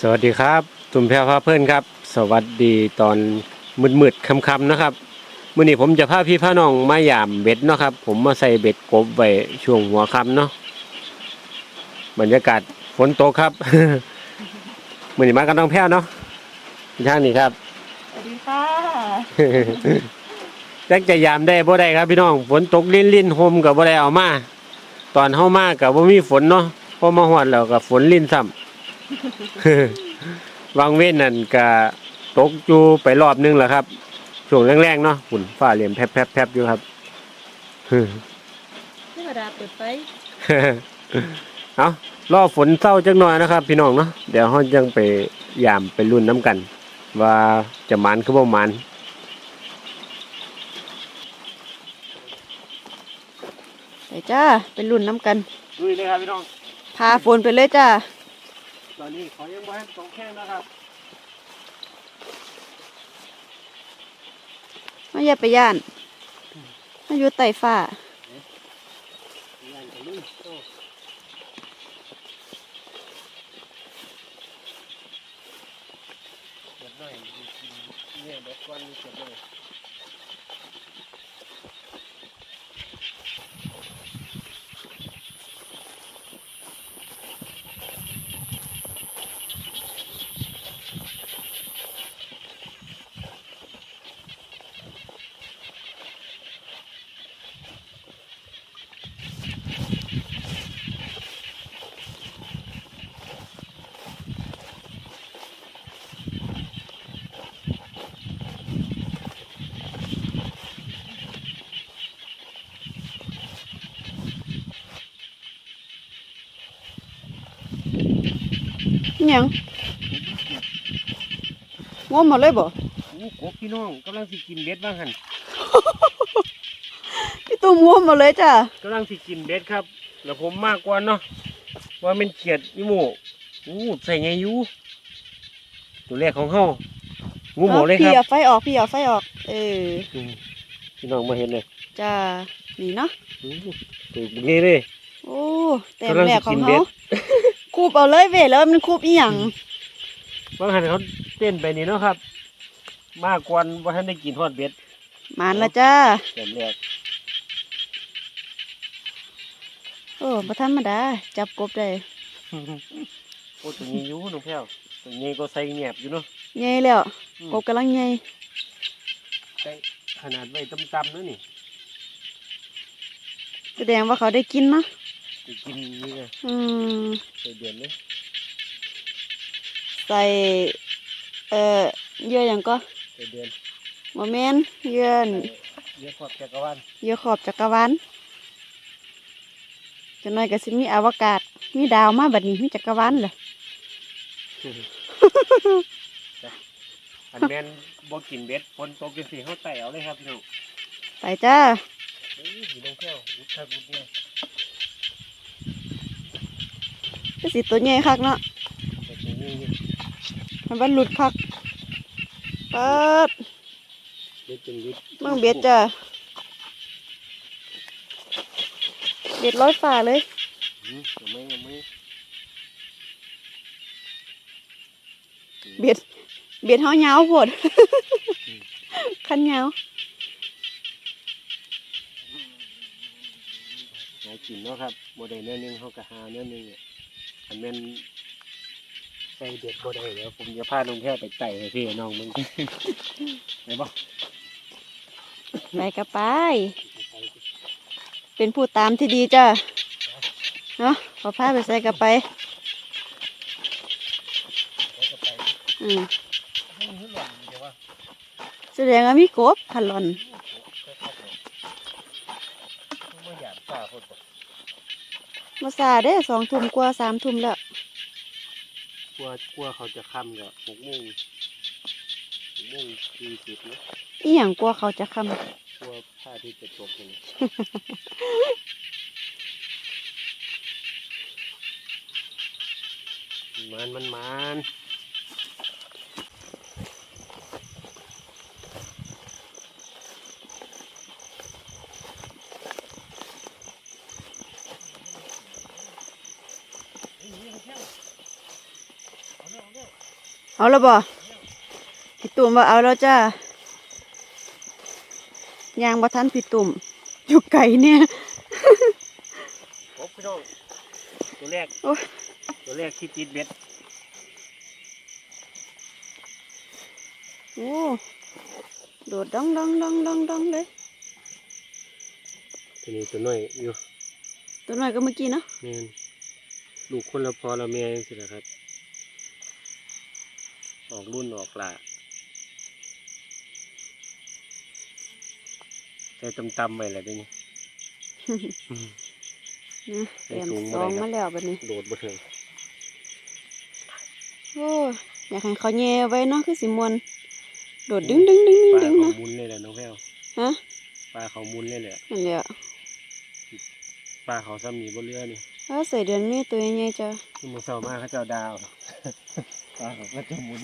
สวัสดีครับ ตุ่มแพรพาเพื่อนครับ สวัสดีตอนมืดๆค่ำๆนะครับมื่อนี้ผมจะพาพี่พาน้องมายามเบ็ดเนาะครับ ผมมาใส่เบ็ดกบไว้ช่วงหัวค่ำเนาะบรรยากาศฝนตกครับมื่อนี้มากันน้องแพ้วเนาะทางนี้ครับสวัสดีค่ะจักจะยามได้บ่ได้ครับพี่น้องฝนตกลิ้นลิ้นๆโฮมกับบ่ได้เอามา ตอนเฮามากับบ่มีฝนเนาะพอมาฮอดแล้วก็ฝนลิ้นซ้ำ วางเว้นนั่นก็ตกอยู่ไปรอบนึงแล้วครับ ช่วงแรงๆเนาะฝุ่นฟ้าเหลี่ยมแพรบๆๆอยู่ครับเทวดาเปิดไฟเอารอฝนเศร้าจักหน่อยนะครับ พี่น้องเนาะเดี๋ยวเฮาจังไปยามไปรุ่นน้ำกัน ว่าจะหมานคือบ่หมานไปจ้าเป็นรุ่นน้ำกันลุยเลยครับพี่น้องพาฝนไปเลยจ้า ตอนนี้ขอยังบ่ให้ตกแข้งนะครับไม่อย่าไปย่านมาอยู่ใต้ฟ้า ย่านกันลุยโตเดี๋ยวหน่อยเนี่ยเดี๋ยวก่อนเสร็จเลย อิห ยังง่วงหมดเลยบ่โอ้กบพี่น้องกำลังสิกินเบ็ดบ้างหันพี่ตุ้มง่วงหมดเลยจ้ากำลังสิกินเบ็ดครับ แล้วผมมากกว่าเนาะว่าเป็นเขียดอีหมูอู้ใส่ไงอยูตัวแรกของเฮางูหมูเลยคพี่รับเอาไฟออกพี่เอาไฟออก เอออืมพี่น้องมาเห็นเลยจ้านี่เนาะอู้ตัวนี้เลยโอ้แต้มกำลังแรสิกของกินเบ็เขาด คูบเอาเลยเว้ยแล้วมันคูบอีหยังบางหันเขาเต้นไปนี่เนาะครับ มากกว่าว่าท่านได้กินทอดเบ็ดมานละจ้าแต่แรกโอ้บ่ธรรมดา จับกบได้โอ้ตัวนี้อยู่น้องแพ้วตัวนี้ก็ใส่แงบอยู่เนาะใหญ่แล้วอืมกบกำลังใหญ่ใส่ขนาดไว้ต่ำๆเนาะนี่แสดงว่าเขาได้กินเนาะ จะกินนี่ไงอืมใส่เดือนเลยใส่ เอ่อเหยื่ออย่างก็ใส่เดือนโมเมนเหยื่อใส่นเยอะขอบจักรวาลเหยื่อขอบจักรวาลจังหน่อยก็สิมีอวกาศ มีดาวมาบัดนี้มีจักรวาลเลย อันแมนบ่กินเบ็ดฝนตกจังซี่เฮาไต่เอาเลยครับพี่น้องไปจ้า เฮ้ยสีลงแก้ววุ้ดครับวุ้ดเนี่ย ก็สิตัวใหญ่คักเนาะแต่ตรงนี้นี่มันบันหลุดคักเปิดเบ็ดจนวิดเมืองเบ็ดจ้าเบ็ดร้อยฝ่าเลยเอาไหม่เอาไหม่เบ็ดเบ็ดเฮาเหงาโพดคันเหงาหากินเนาะครับบ่ได้เนื้อนึงเฮาก็หาเนื้อนึงเนี่ย อันแม่นใส่เบ็ดบ่ได้เดี๋ยวผมจะพาลงแค่ไปไต่ให้พี่น้องมึงไหนบ่ไปกระไป เป็นผู้ตามที่ดีจ้าเนาะขอพาไปใส่กระไปแล้วก็ไปอืมให้มันหล่อนเดี๋ยวว่าแสดงว่ามีกบขันหลอน ไม่อยากฝ่าคนบ่ มาซาเด้สองทุ่มกว่าสามทุ่มแล้วกลัวกลัวเขาจะค่ำก็หกโมงหกโมงสี่สิบเนาะอีหยังกลัวเขาจะคกลัวพระอาทิตย์จะตกเลยมันมันมันเอาเร็วเอาเร็ว เอาแล้วบ่พี่ตุ่มว่าเอาแล้วจ้ายางบ่ทันพี่ตุ่มอยู่ไกลเนี่ยครบพี่น้องตัวแรกโอ้ยตัวแรกที่ติดเบ็ดโอ้โดดดองดองดองดองดองเลยตัวนี้ตัวน้อยอยู่ตัวน้อยก็เมื่อกี้เนาะแม่นลูกคนละพอละแม่จังซี่นะครับ ออกรุ่นออกหลาใส่ตำๆไปแหละเดี๋ยวนี้อืมนะได้เตรียมสูงซบ่องได้ครับมาแล้วบัดนี้ โดดบ่ถึงโอ้ยอยากให้เขาแย่ไว้เนาะคือสิมวนโดดดึงดึงดึงดึงปลาดึงเขานะมุนเลยแหละน้องแพ้วฮะปลาเขามุนเลยแหละนั่นแหละปลาเขาซ้ำมีบนเรือนี่ถ้าใส่เดือนมีตัวใหญ่ๆจ้ะที่มือเศร้ามากเขาเจ้าดาว ปลาก็จะมุน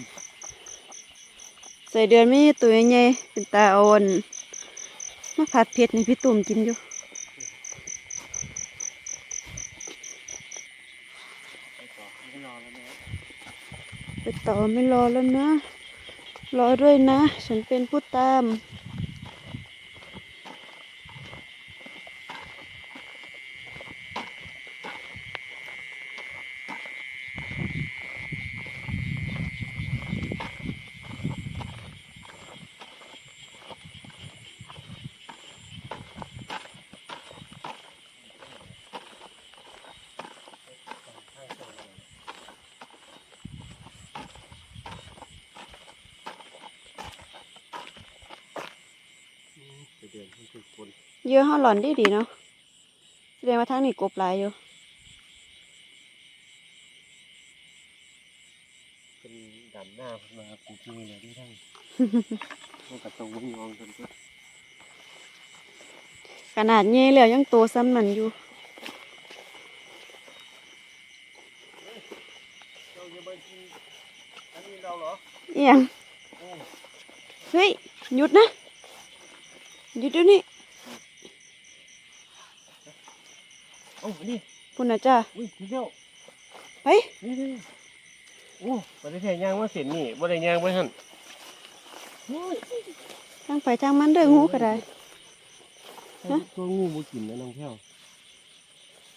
ใส่เดือนมีตัวใหญ่เป็นตาอ่อนมาผัดเผ็ดในพี่ตุ่มกินอยู่ไปต่อไม่รอแล้วนะ รอด้วยนะ ฉันเป็นผู้ตาม เดินให้ทุกคนเยอะห้าหลอนดีดีๆเนาะแสดงว่าทางนี้กบหลายอยู่เป็นดำหน้าขึ้นมาปลูกนี่เลยที่ทั้งพวกกระตรงมึงยองจนก็ขนาดเย่แล้วยังโตซ้ำนั่นอยู่เราจะไปกินอันนี้เราเหรอเอียงโอ้เฮ้ยหยุดนะ หยุดเดี๋ยวนี้โอ้นี่พุ่นนะจ้าอุ้ยพี่เจ้าไปนี่นี่โอ้บ่ได้แท่ยางว่าเสร็จนี่บ่ได้ยางไว้หั่นโอ้ยทางไปทางมันเด้องูก็ได้ฮะตัวงูบ่กินนะน้องแพ้ว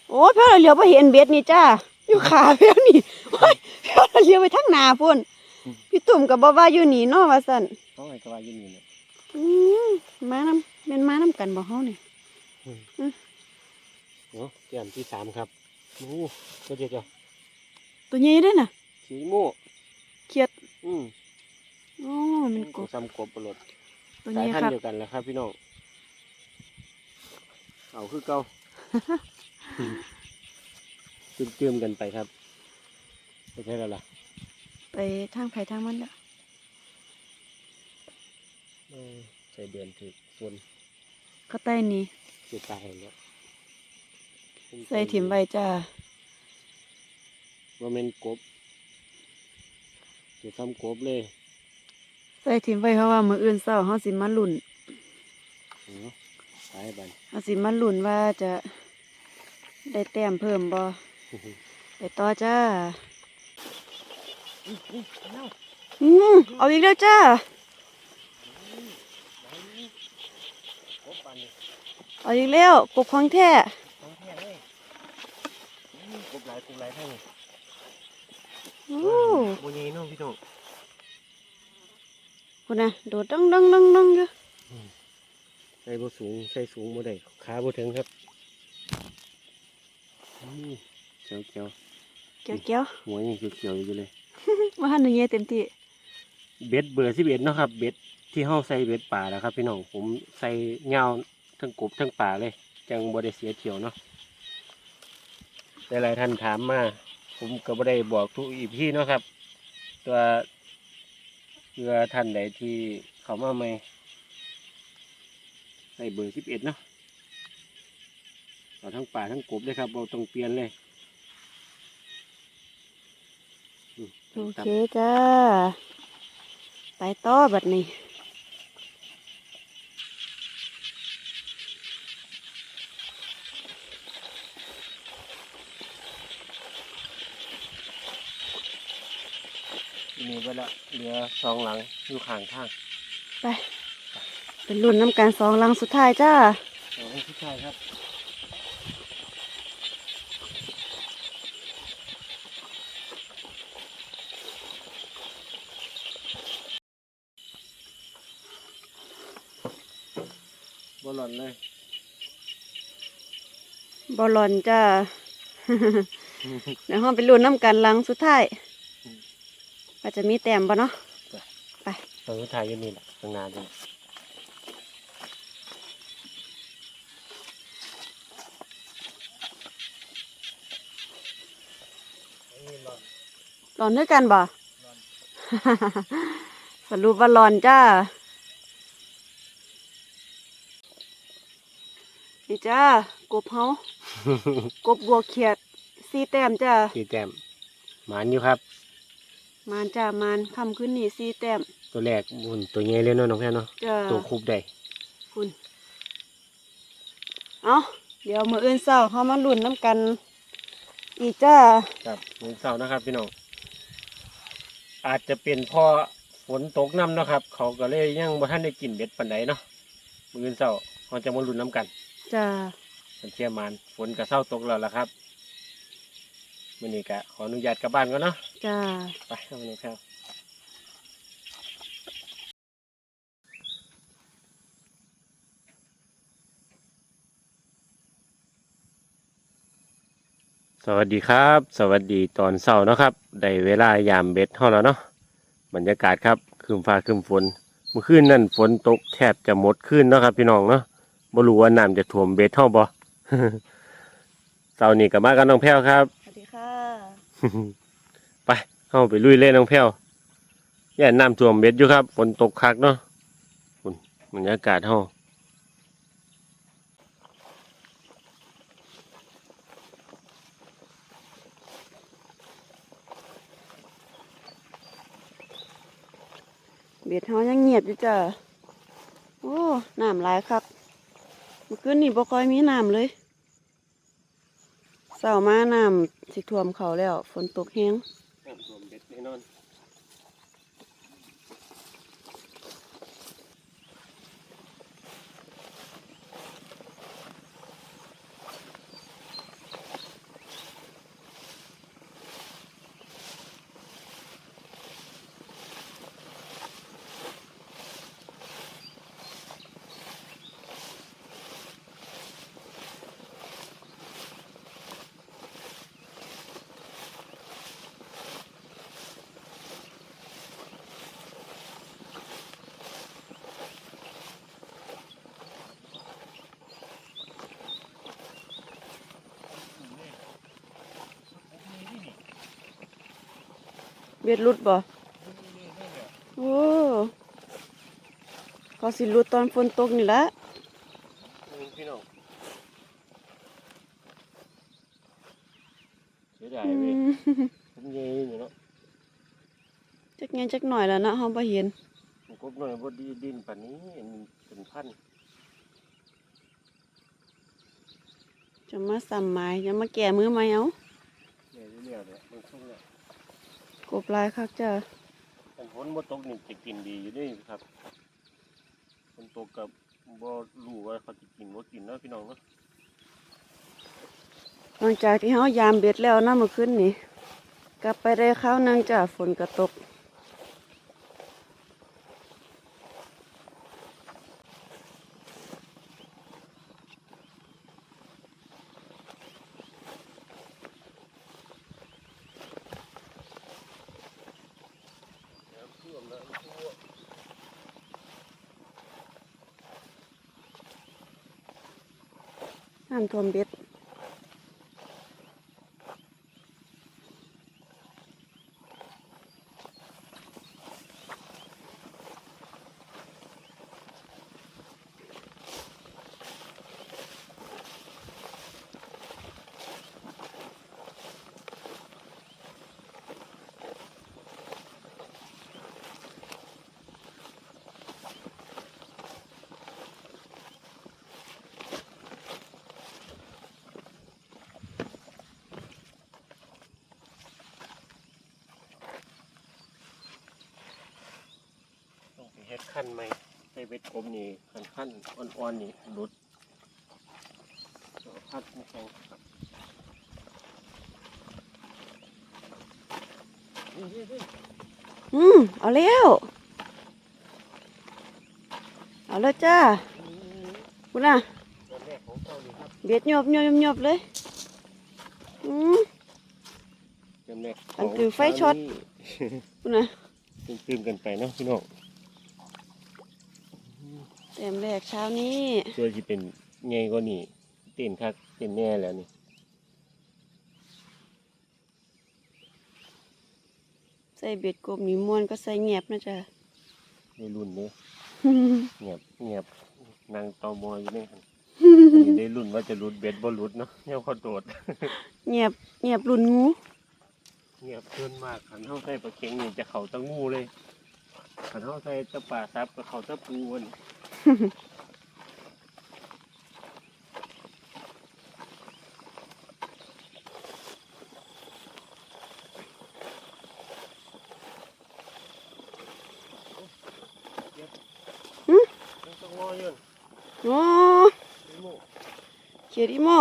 โอ้ยเพื่อนเหลียวไปเห็นเบ็ดนี่จ้าอยู่ขาเพื่อนนี่โอ้ยเพื่อนเหลียวไปทางหนาพุ่นพี่ตุ่มกับบ่ว่าอยู่นี่เนาะว่าสั่นเขาให้กระว่าอยู่นี่เนี่ยอื มมาน้ำเป็นมาน้ำกันบ่เฮานี่เนาะเตรียมที่สามครับโอ้ก็เดี๋ยวตัวใหญ่เด้อน่ะสีโม่เครียด อืมโอ้มันกบซ้ำกบปลดตัวสาใหยญ่พันครับธุ์เดียวกันแหล้วครับ พี่น้องเอาคือเก่าจืมๆกันไปครับไม่ใช่แล้วล่ะ ไปทางไผทางมันละเออ ใส่เดือนถือฝนก็ใต้นี่จะตายแล้วใส่ถิ่มไว้จ้าว่าแม่นกบจะทำกบเลย ใส่ถิ่มไว้เพราะว่ามื้ออื่นเช้าเฮาสิมาลุ้นเนาะตายบันเฮาสิมาลุ้นว่าจะได้แต้มเพิ่มบ่ไปต่อจ้าอืมเอาอีกแล้วจ้า กบปันนี่ เอาอีกแล้วกบของแท้ทั้งแท้เลยอื้อกบหลายกบหลายทั้งโอ้โบยีน้องพี่น้องคุณน่ะโดดดองดองดองดองอยู่ใส่บ่สูงใส่สูงบ่ได้ขาบ่ถึงครับนี่เขียวเขียวเกี่ยวเกี่ยวๆหัวยังเขียวเขียวๆอยู่เลยๆว่าหันหนึ่งเงี้ยเต็มที่เบ็ดเบอร์สิบเอ็ดเนาะครับ เบ็ด ที่เฮาใส่เบ็ดป่าแล้วครับ พี่น้องผมใส่เงาทั้งกบทั้งป่าเลย จังบ่ได้เสียเที่ยวเนาะแต่หลายท่านถามมา ผมก็บ่ได้บอกทุกอีพี่เนาะครับ ตัวเพื่อท่านใดที่เขามาใหม่ใส่เบอร์สิบเอ็ดเนาะเอาทั้งป่าทั้งกบเลยครับเราต้องเปลี่ยนเลยโอเคจ้า ไปต่อบัดนี้ นี่ไปละเหลือสองหลังอยู่ข้างทางไปเป็นรุ่นน้ำการสองหลังสุดท้ายจ้าสองผู้ชายครับบอลลอนเลยบอลลอนจ้าเดี๋ยวห้องเป็นรุ่นน้ำการหลังสุดท้าย อาจจะมีแต้มปะเนาะไปตอนสุดท้ายก็นี่แหละข้างหน้าด้วยหลอนด้วยกันบ่สรุปว่าหลอนจ้านี่จ้ากบเฮากบบัวเขียดสี่แต้มจ้าสีแต้มหมานอยู่ครับ มานจ้ามานคำขึ้นนี่สี่แต้มตัวแรกบุญตัวใหญ่เลยเนาะน้องแพรเนาะจ้าตัวคุบได้คุณเอาเดี๋ยวมืออื่นเศร้าเขามาลุ่นน้ำกัน อีกจ้าครับมือเสาร์นะครับพี่น้องอาจจะเป็นเพราะฝนตกน้ำเนาะครับ เขาก็เลยยังบ่ทันได้กินเบ็ดปันใดเนาะมือเสาร์เขาจะมาลุ้นน้ำกันจ้า มันเชียร์มันฝนก็เศร้าตกแล้วล่ะครับ วันนี้ก็ขออนุญาตกลับบ้านก่อนเนาะจ้าไปครับวันนี้ครับสวัสดีครับ สวัสดีตอนเช้าเนาะครับได้เวลายามเบ็ดเท่าแล้วเนาะบรรยากาศครับคืมฟ้าคืมฝน เมื่อคืนนั่นฝนตกแทบจะหมดคืนเนาะครับ พี่น้องเนาะบ่รู้ว่าน้ำจะท่วมเบ็ดเท่าบ่เช้านี้ก็มากับน้องแพ้วครับสวัสดีค่ะ ไปเข้าไปลุยเล่นน้องแพ้วอย่น้ำท่วมเบ็ดอยู่ครับฝนตกคักเนาะฝุ่นบรรยากาศเฮาเบ็ดเฮายังเงียบอยู่จ้าโอ้น้ำหลายคักเมื่อคืนนี่บ่ค่อยมีน้ำเลย เศร้ามาน้ำสิท่วมเขาแล้ว ฝนตกแห้ง เบ็ดรุดบ่โอ้เขาสิรุดตอนฝนตกนี่ละพี่น้องเสียดายอืเว้ยมผมเย่อยู่เนาะจักแงจักหน่อยแล้วนะเฮาบ่เห็นผมกบหน่อยบ่ดีดินป่านนี้มันเป็นพันจะมาซ้ำไม้จะมาแก่มือไหมเอาเนี่ยเรื่อยๆเนี่ยมันชุ่มเนี่ยก บลายคักจ้าแต่ฝนบ่ตกนี่จะกินดีอยู่นี่ครับฝนตกกับบ่รู้ว่าเขาจะกินบ่กินเนาะพี่น้องเนาะหลังจากที่เฮายามเบ็ดแล้วนะเมื่อคืนนี่กลับไปได้ข้าวหนึงจ้าฝนก็ตก น้ำ ขั้นไหมใส่เบ็ดกบนี่ขั้นขั้นอ่อนๆนี่หลุดเอาพัดมาแข่งครับนี่ๆอืมเอาแล้วเอาแล้วจ้าๆคุณน่ะตัวแรกของเจ้านี่ครับเบ็ดหยบหยบหยบเลยอืมจำแรกอันคือไฟช็อตคุณน่ะตื่นๆกันไปเนาะพี่น้อง เต็มแรกเช้านี้ตัวที่เป็นไงก็นี่เต้นคักเต้นแน่แล้วนี่ใส่เบ็ดกบนี่ม่วนก็ใส่แงบนะจ๊ะในรุ่นนี้เงียบเงียบนางตอมออยู่นี่ครับอันนี้ได้รุ่นว่าจะรุดเบ็ดบ่รุดเนาะเนี่ยเขาโดดเงียบเงียบรุนงูเงียบเกินมากขันเท้าใส่ปลาเค็งนี่จะเข่าตะงูเลยขันเท้าใส่ตะป่าซับกับเข่าตะปูวัน หึมันต้องงอยืนโอ้นี่โม่เขียดอีหม้อ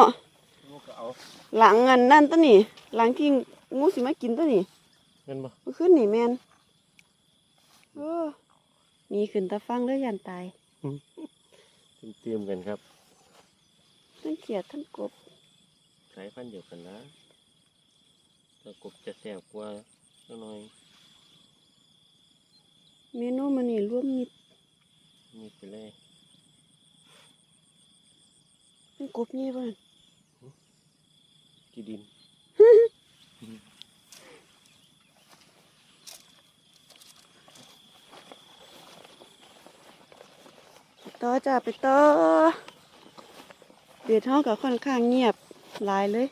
โม่ก็เอาหลังอันนั่นตัวนี่หลังที่งูสิมากินตัวนี่เงินบ่มันขึ้นนี่แมนโอ้มีขึ้นตาฟังเด้อยันตาย เตรียมๆกันครับทั้งเขียดทั้งกบสายพันธุ์เดียวกันนะแต่กบจะแสบกว่าเล็กน้อยเมนูมันนี่ร่วมมิตรมีไปเลยเป็นกบนี่บ้านกีดิน ต่อจ้าไปต่อเดือดห้องก็ค่อนข้างเงียบหลายเลย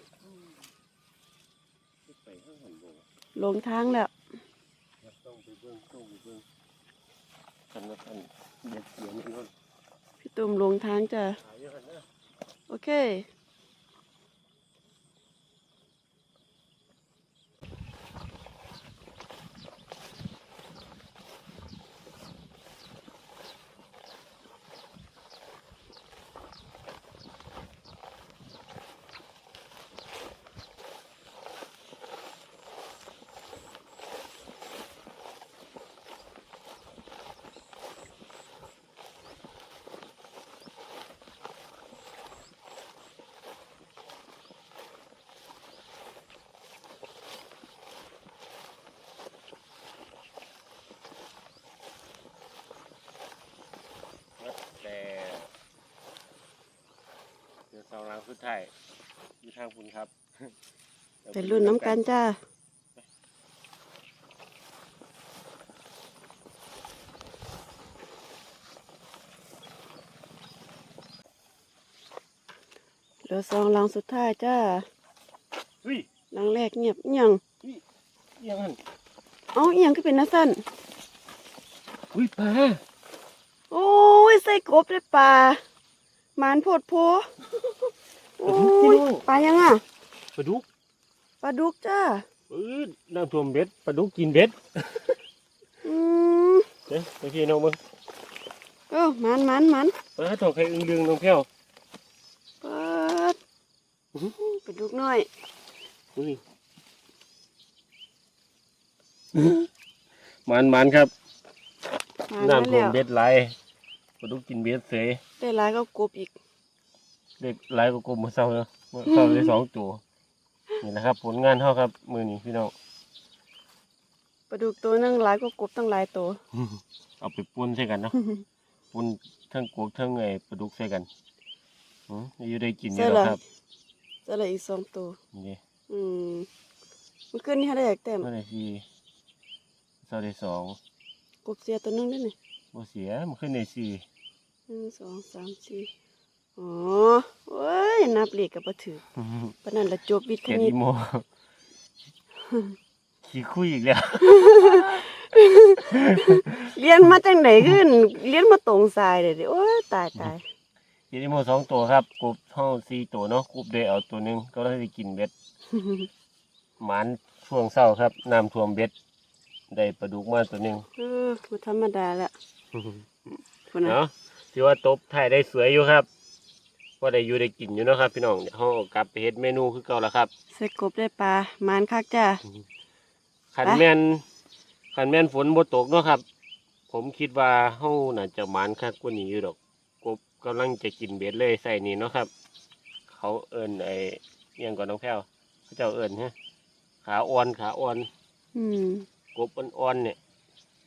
หลงทางแล้วพี่ตุ่มลงทางจ้ะโอเค แต่เดี๋ยวสอง หลังสุดท้ายอยู่ทางคุณครับเป็นรุ่นน้ำกันจ้าเหลือสองหลังสุดท้ายจ้าเฮ้ยหลังแรกเงียบอิหยังเอียังหันเอาอิหยังก็เป็นนัสั้นอุ้ยปลาโอ้ยใส่กบเลยปลาหมานโพดโพ โอ้ยปลายังอะปลาดุกปลาดุกจ้าเออน้ำท่วมเบ็ดปลาดุกกินเบ็ดอืมเด้ไปพี่น้องมึงเออหมันหมันหมันปลาทองไข่อึ้งเรืองน้องเพี้ยวเปิดปลาดุกน้อยอุ้ยมันมันครับหมันน้ำท่วแล้มวเบ็ดไหลายปลาดุกกินเบ็ดเสยได้หลายก็กบอีก เด็กหลายกว่ากลมมาเศร้าเนาะเมื่อเศร้าได้สองตัวนี่นะครับ ผลงานเท่าครับ มือนี้พี่น้องปลาดุกตัวหนึงหลายก็กบตั้งหลายตัว เอาไปปุ้นใส่กันเนาะปุ้นทั้งกวกทั้งไงปลาดุกใส่กันอืมอยู่ได้กินอยู่แล้วครับจะเหลืออีกสองตัวนี่อืมมันขึ้นนี่ให้ได้อยากเต็มเมื่อไหรที่เศร้าได้สองกบเสียตัวหนึงได้ไหมบ่เสียมันขึ้นในสี่หนึ่งสองสามสี่ อ๋อโอ้ยนับเลขกับประถือปานนั้นละจบวิทย์คเขียนณิอีตโมขี้คุยอีกแล้วเรียนมาจังไหนขึ้นเรียนมาตรงสายเลยดิโอ้ยตายตายเขียนอีโมสองตัวครับกบเท่าสี่ตัวเนาะกบเดยเอาตัวหนึงก็ได้กินเบ็ดหมันช่วงเศร้าครับน้ำท่วมเบ็ดได้ปลาดุกมาตัวหนึงเออบ่ธรรมดาละพุ่นน่ะเนาะถือว่าตบถ่ายได้สวยอยู่ครับ ว่าได้อยู่ได้กินอยู่เนาะครับ พี่น้องเดี๋ยวเรากลับไปเฮ็ดเมนูคือเก่าแล้วครับใส่กบได้ปลาหมานคักจ้าขันไปแม่นขันแม่นฝนบ่ตกเนาะครับ ผมคิดว่าเฮาน่าจะหมานคักกว่านี้อยู่ดอก กบกำลังจะกินเบ็ดเลยใส่นี่เนาะครับ เขาเอิ้นไอ้เอียงก่อนน้องแพ้วเขาเจ้าเอิ้นฮะขาอ่อนขาอ่อน อืมกบอ่อนๆเนี่ย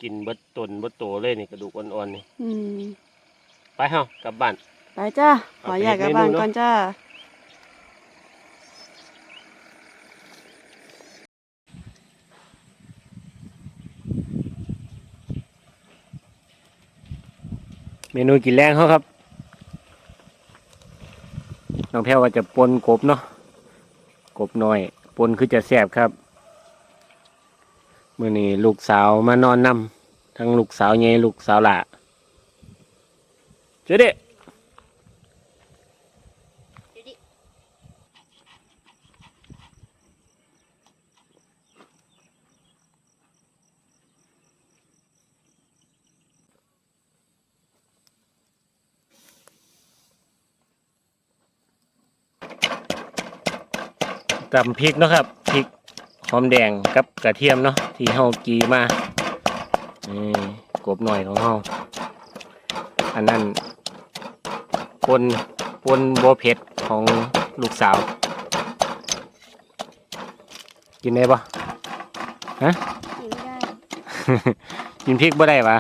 กินเบิดตนเบิดโตเลยนี่กระดูกอ่อนๆนี่อืมไปเฮากลับบ้าน ไปจ้าขเอาอไปอยากกลับเฮ็ดเมนูบ้านเนอะก่อนจ้าเมนูกินแรงเขาครับ น้องแพ้วว่าจะปนกบเนาะ กบน้อย ปนคือจะแซ่บครับ มื่อนี้ลูกสาวมานอนนำทั้งลูกสาวใหญ่ลูกสาวหล่ะเจ๊ดิ ตำพริกเนาะครับพริกหอมแดงกับกระเทียมเนาะที่เฮากีมานี่กบหน่อยของเฮาอันนั้นปนปนบัวเผ็ดของลูกสาว กินได้ปะฮะกินได้ กินพริกบ่ได้ปะ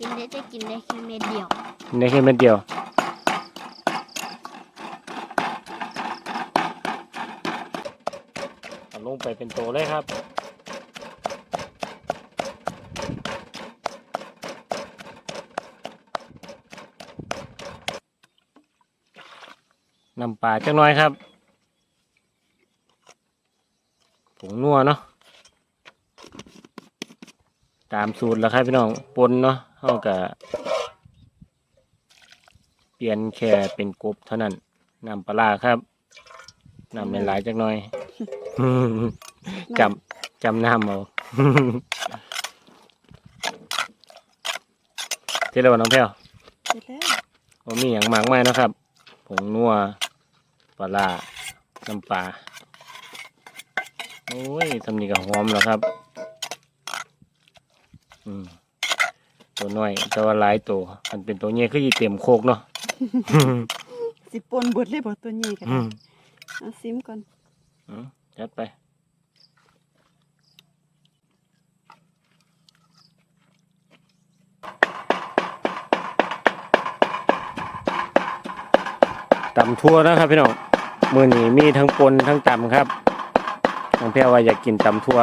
กินได้จะกินได้แค่เม็ดเดียวกินได้แค่เม็ดเดียวเอาลงไปเป็นโตเลยครับ น้ำปลาจักหน่อยครับผงนัวเนาะตามสูตรแล้วครับพี่น้องปนเนาะเท่ากับเปลี่ยนแค่เป็นกบเท่านั้นน้ำปลาร้าครับน้ำเป็นหลายจักหน่อยจำจำน้ำเอาเจ๊แล้วบ่น้องแพ้วเสร็จแล้วผมมีอย่างมากมายเนาะครับผงนัว ปลาร้าน้ำปลาโอ้ยทำนี่ก็หอมแล้วครับ อืมตัวน้อยแต่ว่าหลายตัวมันเป็นตัวเนี้ยคืออีเต็มโคกเนาะสิปนเบิดเลยบ่ตัวนี้กันอืมเอาซิมก่อนอืมจัดไปตำทั่วนะครับพี่น้อง มือนี้มีทั้งปนทั้งตำครับน้องเพียวว่าอยากกินตำทั่ว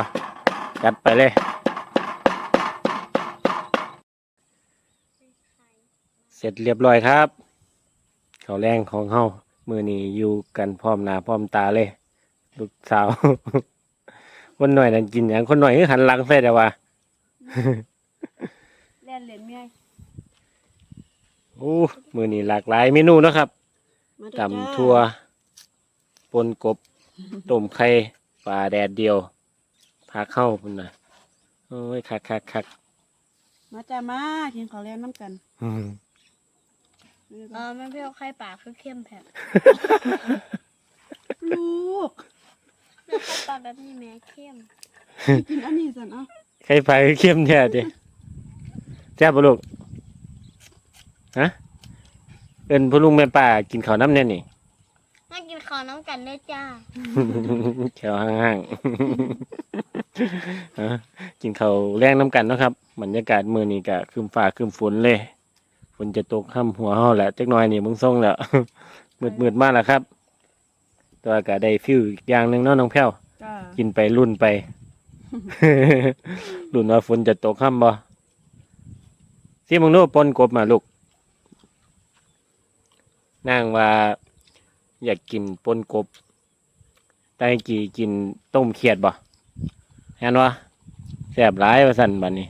จัดไปเลย เสร็จเรียบร้อยครับข้าวแรงของเฮามือนี้อยู่กันพร้อมหน้าพร้อมตาเลย ลูกสาว คนหน่อยนั่นกินอย่างคนหน่อยคือหันหลังใส่แต่ว่าแล่นเล่นเมียโอ้มือนี้หลากหลายเมนูเนาะครับมาเด้อจ้าตำทั่ว ปนกบต้มไข่ปลาแดดเดียวผักเข้าพุ่นนะโอ้ยคักคักคักมาจ้ามากินข้าวแลงน้ำกันอืมเออไม่เปรี้ยวไข่ปลาคือเข้มแผบลูกแล้วไข่ปลาแบบนี้แม่เข้มกินอันนี้สันเอาไข่ปลาคือเข้มแท้ดิแซ่บปะลูกฮะเป็นพ่อลุงแม่ป้ากินข้าวน้ำแน่นี่ น่ากินข้าวน้ำกันด้วยจ้าแถวห่างๆฮะกินข้าวแรงน้ำกันเนาะครับบรรยากาศมือนี้ก็คืมฟ้าคืมฝนเลยฝนจะตกข้ามหัวเฮาแหละจักหน่อยนี่มึงส่งแล้ว มืดมืดๆมากแล้วครับ แตัวาก็ได้ฟิวอีกอย่างหนึ่งเนาะน้องแพ้ว จ้ากินไปรุ่นไป รุ่นว่าฝนจะตกข้ามบ่ที่มึงโน้ปนกบมาลูกนางว่า อยากกินปนกบแต่กี่กินต้มเขียดบ่เห็นวะแสบร้ายว่าสั่นบัดนี้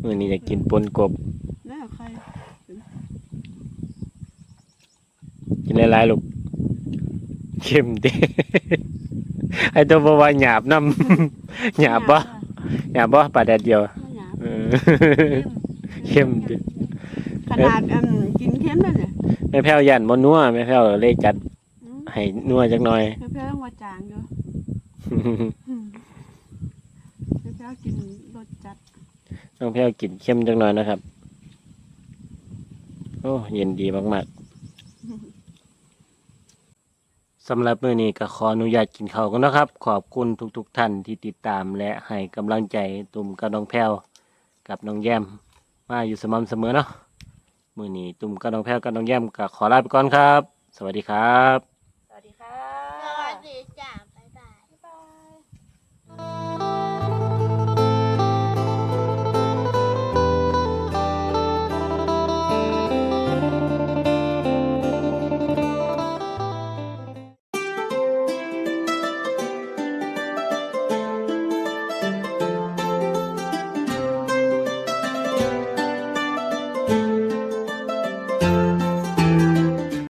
มื้อนี้อยากกินปนกบแล้วใครกินหลายๆลูกเค็มเด้ไอ้ตัวบ่ว่าหยาบนำหยาบบ่อยากบ่ปลาแดดเดียวไม่หยาบเออเข้มดิขนาดอันกิน เค็มเลยเนี่ยแม่แพ้วยันบ่นัวแม่แพ้วเลยจัดอืมให้นัวจักหน่อยเพื่อนๆต้องว่าจางอยู่อืมเพื่อนๆกินรสจัดน้องแพ้วกินเข้มจักหน่อยนะครับ โอ้เย็นดีมากๆสำหรับมื้อนี้ก็ขออนุญาตกินข้าวกันนะครับ ขอบคุณทุกๆท่านที่ติดตามและให้กำลังใจตุ่มกับน้องแพ้วกับน้องแย้มมาอยู่สม่ำเสมอเนาะ มือนี้ตุ้มกระดองแพ้วกระดองแย้มกัขอลาไปก่อนครับ สวัสดีครับ สวัสดีค่ะ สวัสดีจ้ะ